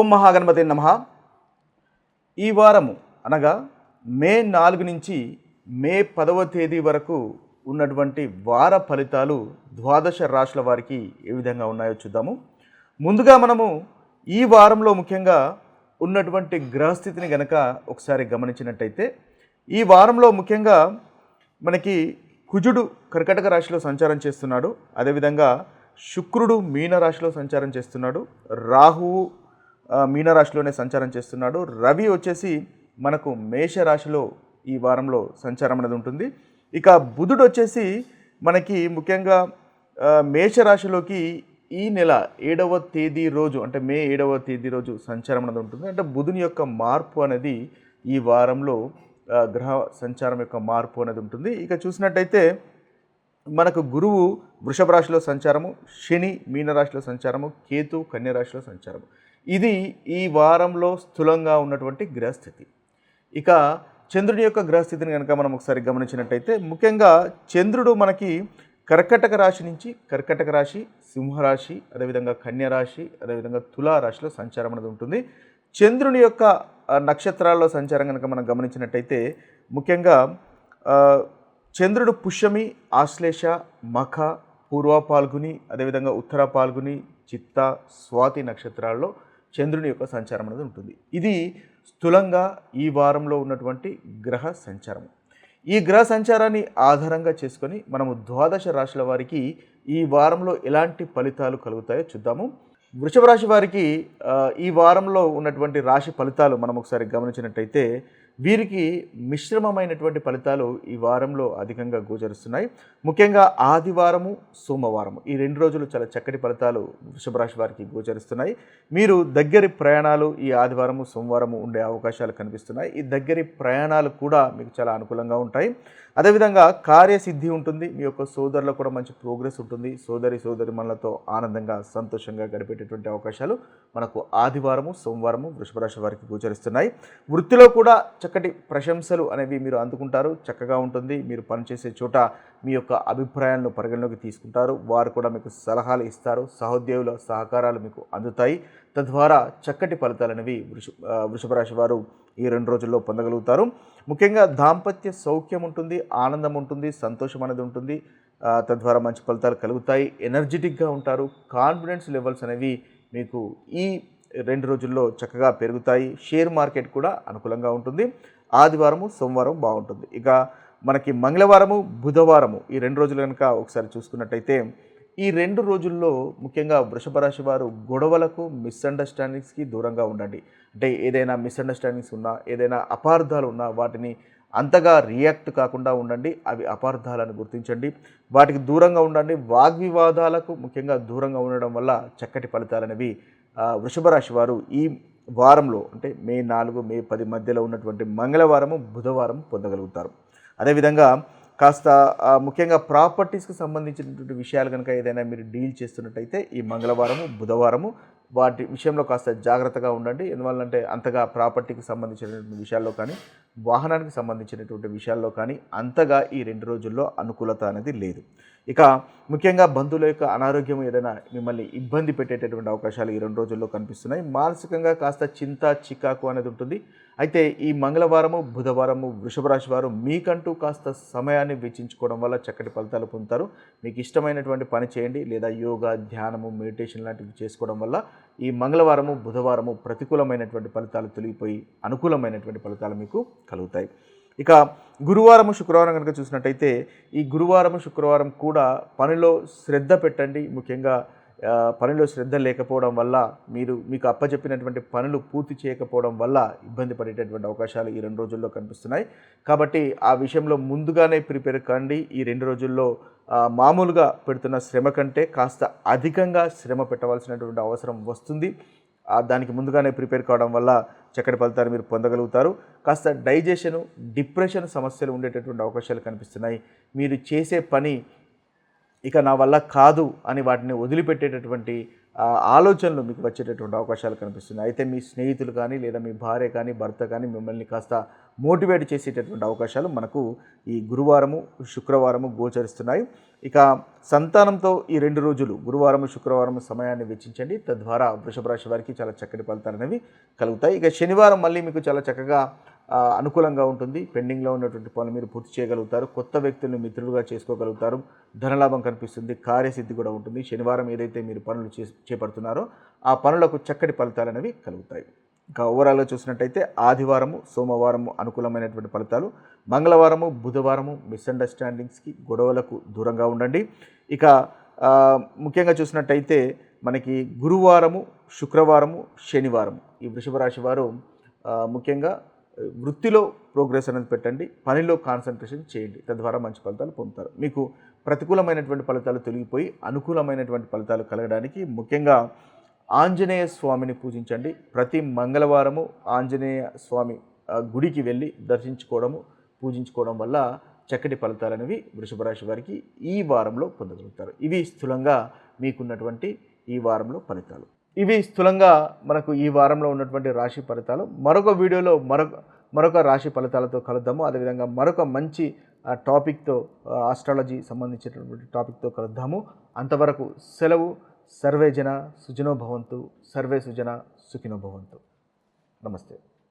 ఓం మహాగణపతి నమ. ఈ వారము అనగా మే నాలుగు నుంచి మే పదవ తేదీ వరకు ఉన్నటువంటి వార ఫలితాలు ద్వాదశ రాశుల వారికి ఏ విధంగా ఉన్నాయో చూద్దాము. ముందుగా మనము ఈ వారంలో ముఖ్యంగా ఉన్నటువంటి గ్రహస్థితిని గనక ఒకసారి గమనించినట్టయితే ఈ వారంలో ముఖ్యంగా మనకి కుజుడు కర్కటక రాశిలో సంచారం చేస్తున్నాడు. అదేవిధంగా శుక్రుడు మీన రాశిలో సంచారం చేస్తున్నాడు. రాహువు మీనరాశిలోనే సంచారం చేస్తున్నాడు. రవి వచ్చేసి మనకు మేషరాశిలో ఈ వారంలో సంచారం అనేది ఉంటుంది. ఇక బుధుడు వచ్చేసి మనకి ముఖ్యంగా మేషరాశిలోకి ఈ నెల ఏడవ తేదీ రోజు అంటే మే ఏడవ తేదీ రోజు సంచారం అనేది ఉంటుంది. అంటే బుధుని యొక్క మార్పు అనేది ఈ వారంలో గ్రహ సంచారం యొక్క మార్పు అనేది ఉంటుంది. ఇక చూసినట్టయితే మనకు గురువు వృషభ రాశిలో సంచారము శని మీనరాశిలో సంచారము కేతు కన్య రాశిలో సంచారము. ఇది ఈ వారంలో స్థూలంగా ఉన్నటువంటి గ్రహస్థితి. ఇక చంద్రుని యొక్క గ్రహస్థితిని కనుక మనం ఒకసారి గమనించినట్టయితే ముఖ్యంగా చంద్రుడు మనకి కర్కటక రాశి నుంచి కర్కటక రాశి సింహరాశి అదేవిధంగా కన్యరాశి అదేవిధంగా తులా రాశిలో సంచారం అనేది ఉంటుంది. చంద్రుని యొక్క నక్షత్రాల్లో సంచారం కనుక మనం గమనించినట్టయితే ముఖ్యంగా చంద్రుడు పుష్యమి ఆశ్లేష మఖ పూర్వ పాల్గుని అదేవిధంగా ఉత్తర పాల్గుని చిత్త స్వాతి నక్షత్రాల్లో చంద్రుని యొక్క సంచారం అనేది ఉంటుంది. ఇది స్థూలంగా ఈ వారంలో ఉన్నటువంటి గ్రహ సంచారం. ఈ గ్రహ సంచారాన్ని ఆధారంగా చేసుకొని మనము ద్వాదశ రాశుల వారికి ఈ వారంలో ఎలాంటి ఫలితాలు కలుగుతాయో చూద్దాము. వృషభ రాశి వారికి ఈ వారంలో ఉన్నటువంటి రాశి ఫలితాలు మనం ఒకసారి గమనించినట్టయితే వీరికి మిశ్రమమైనటువంటి ఫలితాలు ఈ వారంలో అధికంగా గోచరిస్తున్నాయి. ముఖ్యంగా ఆదివారము సోమవారము ఈ రెండు రోజులు చాలా చక్కటి ఫలితాలు వృషభరాశి వారికి గోచరిస్తున్నాయి. మీరు దగ్గరి ప్రయాణాలు ఈ ఆదివారము సోమవారము ఉండే అవకాశాలు కనిపిస్తున్నాయి. ఈ దగ్గరి ప్రయాణాలు కూడా మీకు చాలా అనుకూలంగా ఉంటాయి. అదేవిధంగా కార్యసిద్ధి ఉంటుంది మీ యొక్క సోదరులకు కూడా మంచి ప్రోగ్రెస్ ఉంటుంది. సోదరి సోదరి మనలతో ఆనందంగా సంతోషంగా గడిపేటటువంటి అవకాశాలు మనకు ఆదివారము సోమవారము వృషభ రాశి వారికి గోచరిస్తున్నాయి. వృత్తిలో కూడా చక్కటి ప్రశంసలు అనేవి మీరు అందుకుంటారు. చక్కగా ఉంటుంది. మీరు పనిచేసే చోట మీ యొక్క అభిప్రాయాలను పరిగణలోకి తీసుకుంటారు. వారు కూడా మీకు సలహాలు ఇస్తారు. సహోద్యోగుల సహకారాలు మీకు అందుతాయి. తద్వారా చక్కటి ఫలితాలు అనేవి వృష వృషభ రాశి వారు ఈ రెండు రోజుల్లో పొందగలుగుతారు. ముఖ్యంగా దాంపత్య సౌఖ్యం ఉంటుంది ఆనందం ఉంటుంది సంతోషం అనేది ఉంటుంది. తద్వారా మంచి ఫలితాలు కలుగుతాయి. ఎనర్జెటిక్గా ఉంటారు. కాన్ఫిడెన్స్ లెవెల్స్ అనేవి మీకు ఈ రెండు రోజుల్లో చక్కగా పెరుగుతాయి. షేర్ మార్కెట్ కూడా అనుకూలంగా ఉంటుంది. ఆదివారము సోమవారం బాగుంటుంది. ఇక మనకి మంగళవారము బుధవారము ఈ రెండు రోజులు కనుక ఒకసారి చూసుకున్నట్టయితే ఈ రెండు రోజుల్లో ముఖ్యంగా వృషభ రాశి వారు గొడవలకు మిస్అండర్స్టాండింగ్స్కి దూరంగా ఉండండి. అంటే ఏదైనా మిస్అండర్స్టాండింగ్స్ ఉన్నా ఏదైనా అపార్థాలు ఉన్నా వాటిని అంతగా రియాక్ట్ కాకుండా ఉండండి. అవి అపార్థాలను గుర్తించండి. వాటికి దూరంగా ఉండండి. వాగ్వివాదాలకు ముఖ్యంగా దూరంగా ఉండడం వల్ల చక్కటి ఫలితాలు అనేవి వృషభ రాశి వారు ఈ వారంలో అంటే మే నాలుగు మే పది మధ్యలో ఉన్నటువంటి మంగళవారము బుధవారం పొందగలుగుతారు. అదేవిధంగా కాస్త ముఖ్యంగా ప్రాపర్టీస్కి సంబంధించినటువంటి విషయాలు కనుక ఏదైనా మీరు డీల్ చేస్తున్నట్టయితే ఈ మంగళవారము బుధవారము వాటి విషయంలో కాస్త జాగ్రత్తగా ఉండండి. ఎందువల్లంటే అంతగా ప్రాపర్టీకి సంబంధించినటువంటి విషయాల్లో కానీ వాహనానికి సంబంధించినటువంటి విషయాల్లో కానీ అంతగా ఈ రెండు రోజుల్లో అనుకూలత అనేది లేదు. ఇక ముఖ్యంగా బంధువుల యొక్క అనారోగ్యం ఏదైనా మిమ్మల్ని ఇబ్బంది పెట్టేటటువంటి అవకాశాలు ఈ రెండు రోజుల్లో కనిపిస్తున్నాయి. మానసికంగా కాస్త చింత చికాకు అనేది ఉంటుంది. అయితే ఈ మంగళవారము బుధవారము వృషభ రాశి వారు మీకంటూ కాస్త సమయాన్ని వెచ్చించుకోవడం వల్ల చక్కటి ఫలితాలు పొందుతారు. మీకు ఇష్టమైనటువంటి పని చేయండి. లేదా యోగా ధ్యానము మెడిటేషన్ లాంటివి చేసుకోవడం వల్ల ఈ మంగళవారము బుధవారము ప్రతికూలమైనటువంటి ఫలితాలు తొలగిపోయి అనుకూలమైనటువంటి ఫలితాలు మీకు కలుగుతాయి. ఇక గురువారము శుక్రవారం కనుక చూసినట్టయితే ఈ గురువారము శుక్రవారం కూడా పనిలో శ్రద్ధ పెట్టండి. ముఖ్యంగా పనిలో శ్రద్ధ లేకపోవడం వల్ల మీరు మీకు అప్పచెప్పినటువంటి పనులు పూర్తి చేయకపోవడం వల్ల ఇబ్బంది పడేటటువంటి అవకాశాలు ఈ రెండు రోజుల్లో కనిపిస్తున్నాయి. కాబట్టి ఆ విషయంలో ముందుగానే ప్రిపేర్ కండి. ఈ రెండు రోజుల్లో మామూలుగా పెడుతున్న శ్రమ కంటే కాస్త అధికంగా శ్రమ పెట్టవలసినటువంటి అవసరం వస్తుంది. దానికి ముందుగానే ప్రిపేర్ కావడం వల్ల చక్కటి ఫలితాలు మీరు పొందగలుగుతారు. కాస్త డైజెషన్ డిప్రెషన్ సమస్యలు ఉండేటటువంటి అవకాశాలు కనిపిస్తున్నాయి. మీరు చేసే పని ఇక నా వల్ల కాదు అని వాటిని వదిలిపెట్టేటటువంటి ఆలోచనలు మీకు వచ్చేటటువంటి అవకాశాలు కనిపిస్తున్నాయి. అయితే మీ స్నేహితులు కానీ లేదా మీ భార్య కానీ భర్త కానీ మిమ్మల్ని కాస్త మోటివేట్ చేసేటటువంటి అవకాశాలు మనకు ఈ గురువారము శుక్రవారము గోచరిస్తున్నాయి. ఇక సంతానంతో ఈ రెండు రోజులు గురువారం శుక్రవారం సమయాన్ని వెచ్చించండి. తద్వారా వృషభ రాశి వారికి చాలా చక్కటి ఫలితాలు అనేవి కలుగుతాయి. ఇక శనివారం మళ్ళీ మీకు చాలా చక్కగా అనుకూలంగా ఉంటుంది. పెండింగ్లో ఉన్నటువంటి పనులు మీరు పూర్తి చేయగలుగుతారు. కొత్త వ్యక్తులను మిత్రులుగా చేసుకోగలుగుతారు. ధనలాభం కనిపిస్తుంది. కార్యసిద్ధి కూడా ఉంటుంది. శనివారం ఏదైతే మీరు పనులు చే చేపడుతున్నారో ఆ పనులకు చక్కటి ఫలితాలు అనేవి కలుగుతాయి. ఇంకా ఓవరాల్గా చూసినట్టయితే ఆదివారము సోమవారము అనుకూలమైనటువంటి ఫలితాలు. మంగళవారము బుధవారము మిస్అండర్స్టాండింగ్స్కి గొడవలకు దూరంగా ఉండండి. ఇక ముఖ్యంగా చూసినట్టయితే మనకి గురువారము శుక్రవారము శనివారము. ఈ వృషభ రాశి వారు ముఖ్యంగా వృత్తిలో ప్రోగ్రెస్ అనేది పెట్టండి పనిలో కాన్సన్ట్రేషన్ చేయండి తద్వారా మంచి ఫలితాలు పొందుతారు. మీకు ప్రతికూలమైనటువంటి ఫలితాలు తొలగిపోయి అనుకూలమైనటువంటి ఫలితాలు కలగడానికి ముఖ్యంగా ఆంజనేయ స్వామిని పూజించండి. ప్రతి మంగళవారము ఆంజనేయ స్వామి గుడికి వెళ్ళి దర్శించుకోవడము పూజించుకోవడం వల్ల చక్కటి ఫలితాలు అనేవి వృషభ రాశి వారికి ఈ వారంలో పొందగలుగుతారు. ఇవి స్థూలంగా మీకున్నటువంటి ఈ వారంలో ఫలితాలు. ఇవి స్థూలంగా మనకు ఈ వారంలో ఉన్నటువంటి రాశి ఫలితాలు. మరొక వీడియోలో మరొక మరొక రాశి ఫలితాలతో కలుద్దాము. అదేవిధంగా మరొక మంచి టాపిక్తో ఆస్ట్రాలజీ సంబంధించినటువంటి టాపిక్తో కలుద్దాము. అంతవరకు సెలవు. సర్వే జన సుజనోభవంతు సర్వే సుజన సుఖినో భవంతు. నమస్తే.